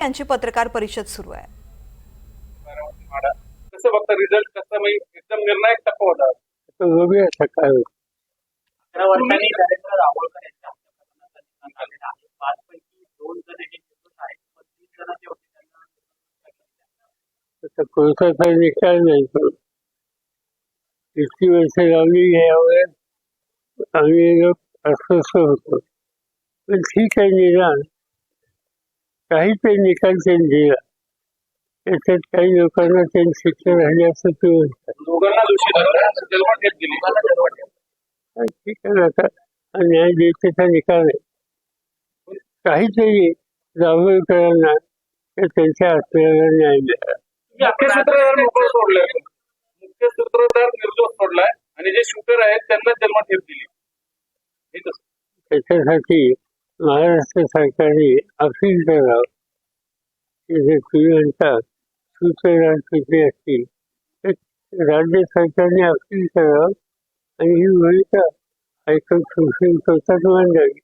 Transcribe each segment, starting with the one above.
यांची पत्रकार परिषद सुरू आहे. कसं रिझल्ट कसं? म्हणजे एकदम निर्णायक टप्पा होता. आता काय होतं. अकरा वर्षांनी नरेंद्र दाभोळकर यांच्या हत्याप्रकरणाचा निकाल आलेला आहे पाच पैकी दोन जण हे निर्दोष आहेत पस्तीस जण जे होते त्यांना आता कोणता निकाल नाही. तो इतकी वर्ष लावली यावर आम्ही लोक अस्वस्थ होतो. पण ठीक आहे निदान काहीतरी निकाल त्यांनी दिला त्याच्यात काही लोकांना त्यांनी शिक्षा झाली असं ते म्हणतात. दोघांना दोषी धरलं जन्मठेप दिली ठीक आहे ना. आता हा न्याय देण्याचा निकाल आहे? काहीतरी जागरूकरांना तर त्यांच्या आत्म्याला न्याय मिळाला मुख्य सूत्रधार मोकळं सोडलंय. मुख्य सूत्रधार निर्दोष सोडलाय. आणि जे शूटर आहेत त्यांना जन्मठेप दिली हे कसं? त्याच्यासाठी महाराष्ट्र सरकारने अपील करावं की जे म्हणता सूत्रधार कुठले असतील. तर राज्य सरकारने अपील करावं आणि ही भूमिका ऐकून सुप्रीम कोर्टात मांडावी.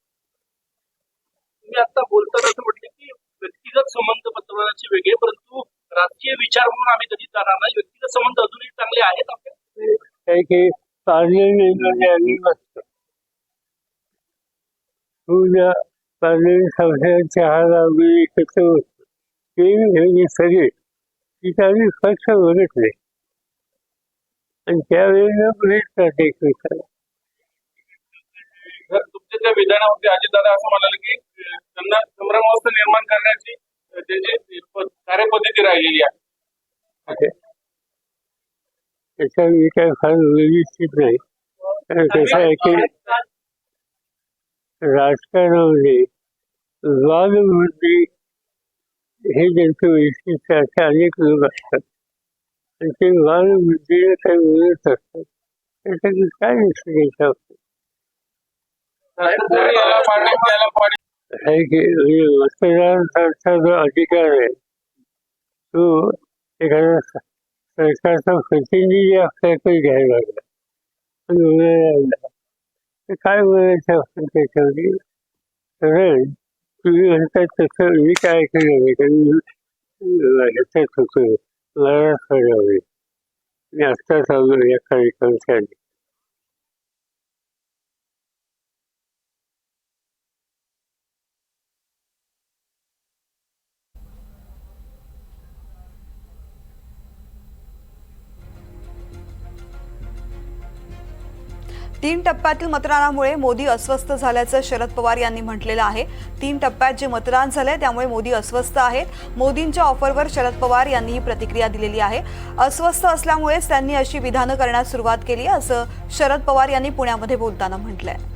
तुम्ही आता बोलताना असं म्हटले की व्यक्तिगत संबंध पत्रकाराचे वेगळे परंतु राजकीय विचार म्हणून आम्ही कधी जाणार नाही. व्यक्तिगत संबंध अजूनही चांगले आहेत आपले? काही काही पार्लमेंटमध्ये आम्ही बसतो उद्या पार्लमेंट सभेत चहाला एकत्र बसतो ते हे सगळे. बघत नाही. आणि त्यावेळेला भेटतात एकमेकाला जर तुमच्या त्या विधानावरती अजितदादा असं म्हणाले की त्यांना संभ्रमावस्था निर्माण करण्याची त्यांची कार्यपद्धती राहिलेली आहे. त्याच्या मी काय फार व्यवस्थित नाही. कारण कसं आहे की राजकारणामध्ये वादवृत्ती हे ज्यांचं वैशिष्ट्य आहे, असे अनेक लोक असतात आणि ते वादवृत्तीने काही बोलत असतात त्याच्यात काय नसतं त्याच्यावर कोणी याला पाणी त्याला पाणी आहे की म्हणजे मतदारांचा जो अधिकार आहे तो एखादा स- सरकारचा प्रतिनिधी असल्याकडे घ्यायला लागला पण बोलायला लागला तर काय बोलायचं आपण तुम्ही तसं मी काय ऐकलं नाही कारण मी ह्याच्यात होतो मी आत्ताच आलो या कार्यक्रमासाठी तीन टप्प्यातील मतदानामुळे मोदी अस्वस्थ झाल्याचं शरद पवार यांनी म्हटलेलं आहे. तीन टप्प्यात जे मतदान झालंय त्यामुळे मोदी अस्वस्थ आहेत. मोदींच्या ऑफरवर शरद पवार यांनी ही प्रतिक्रिया दिलेली आहे. अस्वस्थ असल्यामुळेच त्यांनी अशी विधानं करण्यास सुरुवात केली असं शरद पवार यांनी पुण्यामध्ये बोलताना म्हटलंय.